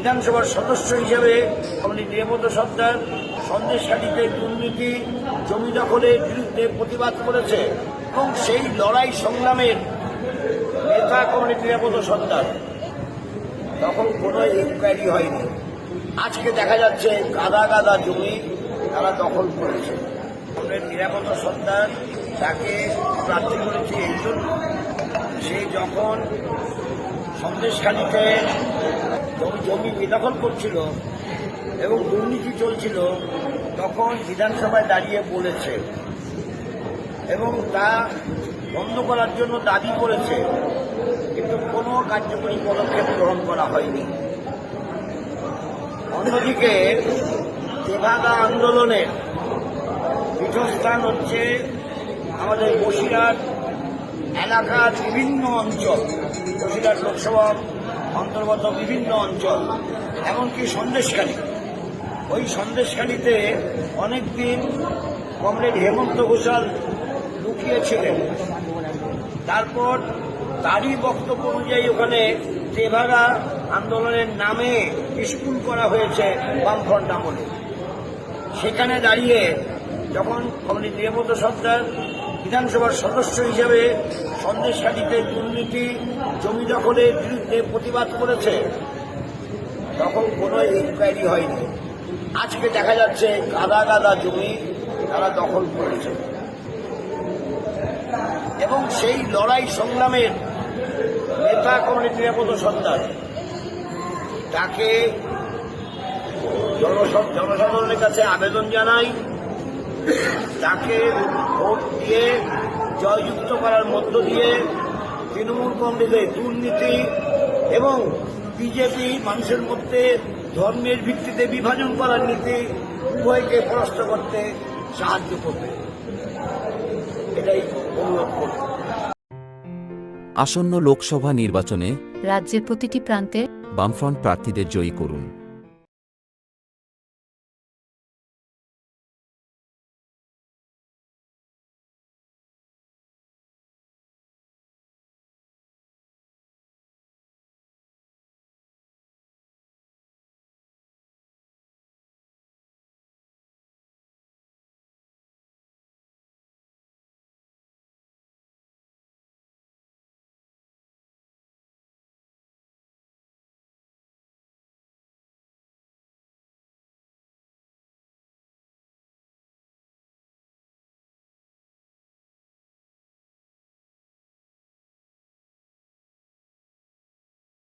বিধানসভার সদস্য হিসেবে কমলি নিরাপদ সর্দার সন্দেশখালীতে দুর্নীতি, জমি দখলের বিরুদ্ধে প্রতিবাদ করেছে এবং সেই লড়াই সংগ্রামের নেতা কমলি নিরাপদ সর্দার তখন কোনো ইনকোয়ারি হয়নি। আজকে দেখা যাচ্ছে গাদা গাদা জমি তারা দখল করেছে। নিরাপদ সর্দার তাকে প্রার্থী করেছে এই জন্য। সে যখন সন্দেশখালীতে জমি বেদখল করছিল এবং দুর্নীতি চলছিল, তখন বিধানসভায় দাঁড়িয়ে বলেছে এবং তা বন্ধ করার জন্য দাবি করেছে, কিন্তু কোনো কার্যকরী পদক্ষেপ গ্রহণ করা হয়নি। অন্যদিকে তেভাগা আন্দোলনের পীঠস্থান হচ্ছে আমাদের বসিরহাট এলাকার বিভিন্ন অঞ্চল, বসিরহাট লোকসভা অন্তর্গত বিভিন্ন অঞ্চল, এমনকি সন্দেশখালী। ওই সন্দেশখালীতে অনেকদিন কমরেড হেমন্ত ঘোষাল লুকিয়েছিলেন। তারপর তারই বক্তব্য অনুযায়ী ওখানে তেভাগা আন্দোলনের নামে স্কুল করা হয়েছে বামফ্রন্ট আমলে। সেখানে দাঁড়িয়ে যখন কমরেড নিরাপদ সর্দার বিধানসভার সদস্য হিসেবে সন্দেশখালীতে দুর্নীতি, জমি দখলের বিরুদ্ধে প্রতিবাদ করেছে। তখন কোনো ইনকোয়ারি হয়নি। আজকে দেখা যাচ্ছে গাদা গাদা জমি তারা দখল করেছে। এবং সেই লড়াই সংগ্রামের নেতা কমরেড নিরাপদ সর্দার তাকে জনসাধারণের কাছে আবেদন জানাই। তাকে ভোট দিয়ে জয়যুক্ত করার মধ্য দিয়ে তৃণমূল কংগ্রেসের দুর্নীতি এবং বিজেপি মানুষের মধ্যে ধর্মের ভিত্তিতে বিভাজন করার নীতি উভয়কে পরাস্ত করতে সাহায্য করবে। এটাই অনুরোধ করব। আসন্ন লোকসভা নির্বাচনে রাজ্যের প্রতিটি প্রান্তে বামফ্রন্ট প্রার্থীদের জয়ী করুন।